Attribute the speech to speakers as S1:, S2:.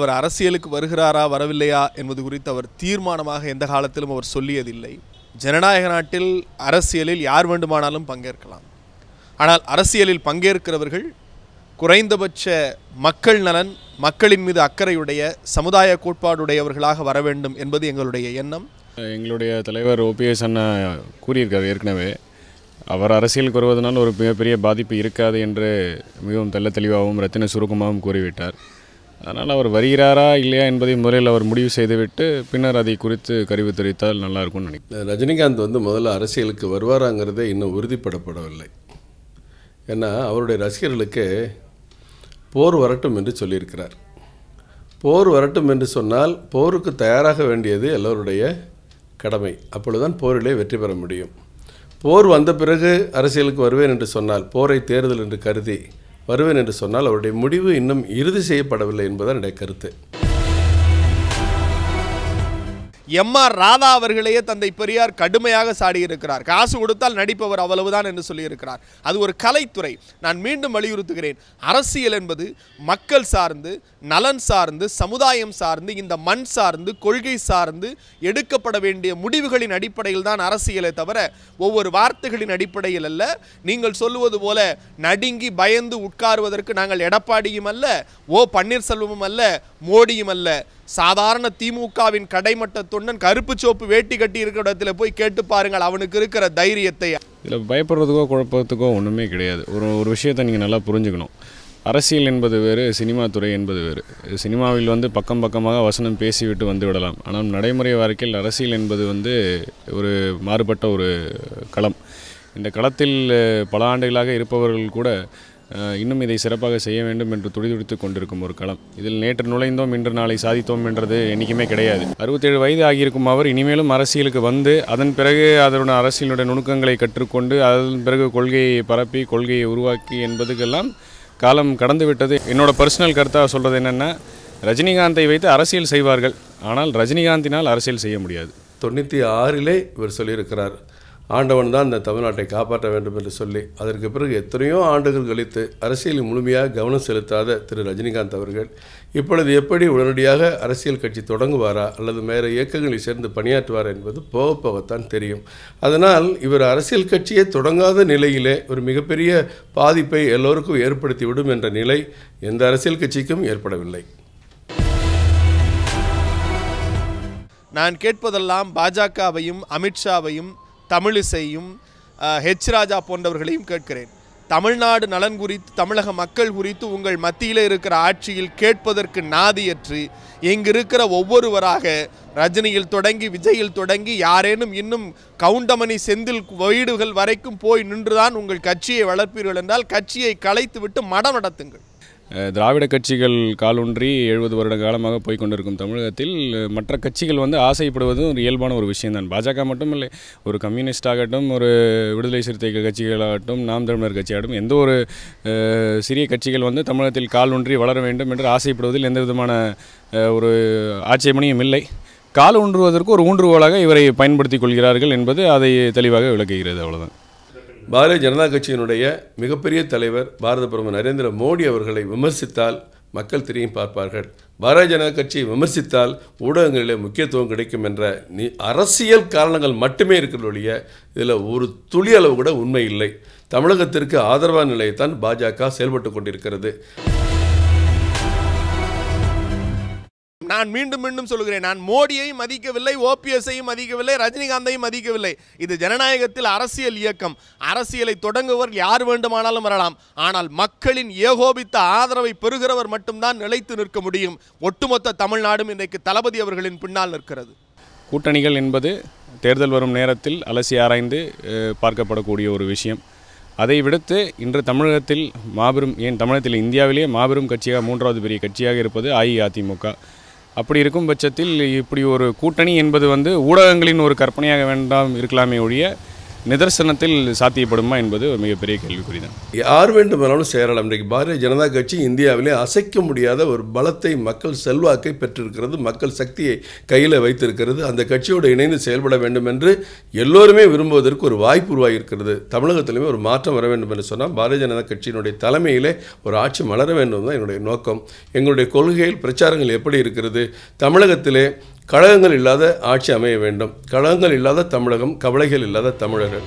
S1: அவர் அரசியலுக்கு வருகிறாரா வரவில்லையா என்பது குறித்து அவர் தீர்மானமாக எந்த காலத்திலும் அவர் சொல்லியதில்லை. ஜனநாயக நாட்டில் அரசியலில் யார் வேண்டுமானாலும் பங்கேற்கலாம். ஆனால் அரசியலில் பங்கேற்கிறவர்கள் குறைந்தபட்ச மக்கள் நலன் மக்களின் மீது அக்கறையுடைய சமுதாய கோட்பாடுடையவர்களாக வர வேண்டும் என்பது எங்களுடைய எண்ணம்.
S2: எங்களுடைய தலைவர் ஓபிஎஸ் அண்ணா கூறியிருக்கார் ஏற்கனவே. அவர் அரசியலுக்கு வருவதனால் ஒரு மிகப்பெரிய பாதிப்பு இருக்காது என்று மிகவும் தெள்ள தெளிவாகவும் ரத்தின சுருக்கமாகவும் கூறிவிட்டார். அதனால் அவர் வருகிறாரா இல்லையா என்பதை முதலில் அவர் முடிவு செய்துவிட்டு பின்னர் அதை குறித்து கருவி தெரிவித்தால் நல்லாயிருக்கும்னு நினைக்கிறேன்.
S3: ரஜினிகாந்த் வந்து முதல்ல அரசியலுக்கு வருவாராங்கிறதே இன்னும் உறுதிப்படப்படவில்லை. ஏன்னா அவருடைய ரசிகர்களுக்கு போர் வரட்டும் என்று சொல்லியிருக்கிறார். போர் வரட்டும் என்று சொன்னால் போருக்கு தயாராக வேண்டியது எல்லோருடைய கடமை. அப்பொழுதுதான் போரிலே வெற்றி பெற முடியும். போர் வந்த பிறகு அரசியலுக்கு வருவேன் என்று சொன்னால் போரை தேர்தல் என்று கருதி வருவேன் என்று சொன்னால் அவருடைய முடிவு இன்னும் இறுதி செய்யப்படவில்லை என்பதுதான் என்னுடைய கருத்து.
S1: எம் ஆர் ராதா அவர்களையே தந்தை பெரியார் கடுமையாக சாடியிருக்கிறார். காசு கொடுத்தால் நடிப்பவர் அவ்வளவுதான் என்று சொல்லியிருக்கிறார். அது ஒரு கலைத்துறை. நான் மீண்டும் வலியுறுத்துகிறேன். அரசியல் என்பது மக்கள் சார்ந்து நலன் சார்ந்து சமுதாயம் சார்ந்து இந்த மண் சார்ந்து கொள்கை சார்ந்து எடுக்கப்பட வேண்டிய முடிவுகளின் அடிப்படையில் தான் அரசியலை தவிர ஒவ்வொரு வார்த்தைகளின் அடிப்படையில் அல்ல. நீங்கள் சொல்லுவது போல நடுங்கி பயந்து உட்காருவதற்கு நாங்கள் எடப்பாடியும் அல்ல ஓ பன்னீர்செல்வமும் அல்ல மோடியும் அல்ல. சாதாரண திமுகவின் கடைமட்ட தொண்டன் கருப்பு சோப்பு வேட்டி கட்டி இருக்கிற இடத்துல போய் கேட்டு பாருங்கள். அவனுக்கு இருக்கிற தைரியத்தை.
S2: இதில் பயப்படுறதுக்கோ குழப்பத்துக்கோ ஒன்றுமே கிடையாது. ஒரு ஒரு விஷயத்தை நீங்கள் நல்லா புரிஞ்சுக்கணும். அரசியல் என்பது வேறு சினிமா துறை என்பது வேறு. சினிமாவில் வந்து பக்கம் பக்கமாக வசனம் பேசிவிட்டு வந்து விடலாம். ஆனால் நடைமுறை வாழ்க்கையில் அரசியல் என்பது வந்து ஒரு மாறுபட்ட ஒரு களம். இந்த களத்தில் பல ஆண்டுகளாக இருப்பவர்கள் கூட இன்னும் இதை சிறப்பாக செய்ய வேண்டும் என்று துடிதுடித்து கொண்டிருக்கும் ஒரு களம். இதில் நேற்று நுழைந்தோம் இன்று நாளை சாதித்தோம் என்றது என்றைக்குமே கிடையாது. அறுபத்தேழு வயது ஆகியிருக்கும் அவர் இனிமேலும் அரசியலுக்கு வந்து அதன் பிறகு அதனுடைய அரசியலுடைய நுணுக்கங்களை கற்றுக்கொண்டு அதன் பிறகு கொள்கையை பரப்பி கொள்கையை உருவாக்கி என்பதுக்கெல்லாம் காலம் கடந்து விட்டது என்னோட பர்சனல் கருத்தாக சொல்கிறது என்னென்னா ரஜினிகாந்தை வைத்து அரசியல் செய்வார்கள் ஆனால் ரஜினிகாந்தினால் அரசியல் செய்ய முடியாது.
S3: தொண்ணூற்றி ஆறிலே இவர் சொல்லியிருக்கிறார் ஆண்டவன் தான் இந்த தமிழ்நாட்டை காப்பாற்ற வேண்டும் என்று சொல்லி அதற்கு பிறகு எத்தனையோ ஆண்டுகள் கழித்து அரசியலில் முழுமையாக கவனம் செலுத்தாத திரு ரஜினிகாந்த் அவர்கள் இப்பொழுது எப்படி உடனடியாக அரசியல் கட்சி தொடங்குவாரா அல்லது வேறு இயக்கங்களில் சேர்ந்து பணியாற்றுவாரா என்பது போக போகத்தான் தெரியும். அதனால் இவர் அரசியல் கட்சியை தொடங்காத நிலையிலே ஒரு மிகப்பெரிய பாதிப்பை எல்லோருக்கும் ஏற்படுத்திவிடும் என்ற நிலை எந்த அரசியல் கட்சிக்கும் ஏற்படவில்லை.
S1: நான் கேட்பதெல்லாம் பாஜகவையும் அமித்ஷாவையும் தமிழிசையும் ஹெச் ராஜா போன்றவர்களையும் கேட்கிறேன். தமிழ்நாடு நலன் குறித்து தமிழக மக்கள் குறித்து உங்கள் மத்தியில் இருக்கிற ஆட்சியில் கேட்பதற்கு நாதியற்று இங்கிருக்கிற ஒவ்வொருவராக ரஜினியில் தொடங்கி விஜயில் தொடங்கி யாரேனும் இன்னும் கவுண்டமணி செந்தில் வீடுகள் வரைக்கும் போய் நின்றுதான் உங்கள் கட்சியை வளர்ப்பீர்கள் என்றால் கட்சியை கலைத்துவிட்டு மடம் நடத்துங்கள்.
S2: திராவிட கட்சிகள் காலூன்றி எழுபது வருட காலமாக போய் கொண்டிருக்கும் தமிழகத்தில் மற்ற கட்சிகள் வந்து ஆசைப்படுவது ஒரு இயல்பான ஒரு விஷயம்தான். பாஜக மட்டும் இல்லை ஒரு கம்யூனிஸ்ட் ஆகட்டும் ஒரு விடுதலை சிறுத்தைகள் கட்சிகளாகட்டும் நாம் தமிழர் கட்சியாகட்டும் எந்த ஒரு சிறிய கட்சிகள் வந்து தமிழகத்தில் காலூன்றி வளர வேண்டும் என்று ஆசைப்படுவதில் எந்த விதமான ஒரு ஆட்சேபனையும் இல்லை. கால் ஊன்றுவதற்கு ஒரு ஊன்றுகோலாக இவரை பயன்படுத்திக் கொள்கிறார்கள் என்பது அதை தெளிவாக விளக்குகிறது அவ்வளோதான்
S3: பாரதிய ஜனதா கட்சியினுடைய மிகப்பெரிய தலைவர் பாரத பிரதமர் நரேந்திர மோடி அவர்களை விமர்சித்தால் மக்கள் திரும்பி பார்ப்பார்கள். பாரதிய ஜனதா கட்சியை விமர்சித்தால் ஊடகங்களிலே முக்கியத்துவம் கிடைக்கும் என்ற நீ அரசியல் காரணங்கள் மட்டுமே இருக்கிறது ஒழிய இதில் ஒரு துளி அளவு கூட உண்மை இல்லை. தமிழகத்திற்கு ஆதரவான நிலையைத்தான் பாஜக செயல்பட்டு கொண்டிருக்கிறது.
S1: நான் மீண்டும் மீண்டும் சொல்கிறேன் நான் மோடியையும் மதிக்கவில்லை ஓபிஎஸ்ஐயும் மதிக்கவில்லை ரஜினிகாந்தையும் மதிக்கவில்லை. இது ஜனநாயகத்தில் அரசியல் இயக்கம். அரசியலை தொடங்குவர் யார் வேண்டுமானாலும் வரலாம். ஆனால் மக்களின் ஏகோபித்த ஆதரவை பெறுகிறவர் மட்டும்தான் நிலைத்து நிற்க முடியும். ஒட்டுமொத்த தமிழ்நாடும் இன்றைக்கு தளபதி அவர்களின் பின்னால் நிற்கிறது.
S2: கூட்டணிகள் என்பது தேர்தல் வரும் நேரத்தில் அலசி ஆராய்ந்து பார்க்கப்படக்கூடிய ஒரு விஷயம். அதை விடுத்து இன்று தமிழகத்தில் மாபெரும் ஏன் தமிழகத்தில் இந்தியாவிலேயே மாபெரும் கட்சியாக மூன்றாவது பெரிய கட்சியாக இருப்பது அஇஅதிமுக. அப்படி இருக்கும் பட்சத்தில் இப்படி ஒரு கூட்டணி என்பது வந்து ஊடகங்களின் ஒரு கற்பனையாக வேண்டாம் இருக்கலாமே ஒழிய நிதர்சனத்தில் சாத்தியப்படுமா என்பது ஒரு மிகப்பெரிய கேள்விக்குறி தான்
S3: யார் வேண்டுமானாலும் சேரலாம் இன்றைக்கு பாரதிய ஜனதா கட்சி இந்தியாவிலே அசைக்க முடியாத ஒரு பலத்தை மக்கள் செல்வாக்கை பெற்றிருக்கிறது மக்கள் சக்தியை கையில் வைத்திருக்கிறது. அந்த கட்சியோடு இணைந்து செயல்பட வேண்டும் என்று எல்லோருமே விரும்புவதற்கு ஒரு வாய்ப்பு உருவாகியிருக்கிறது. தமிழகத்திலுமே ஒரு மாற்றம் வர வேண்டும் என்று சொன்னால் பாரதிய ஜனதா கட்சியினுடைய தலைமையிலே ஒரு ஆட்சி மலர வேண்டும் தான் என்னுடைய நோக்கம். எங்களுடைய கொள்கைகள் பிரச்சாரங்கள் எப்படி இருக்கிறது? தமிழகத்திலே கழகங்கள் இல்லாத ஆட்சி அமைய வேண்டும். கழகங்கள் இல்லாத தமிழகம் கவலைகள் இல்லாத தமிழர்கள்.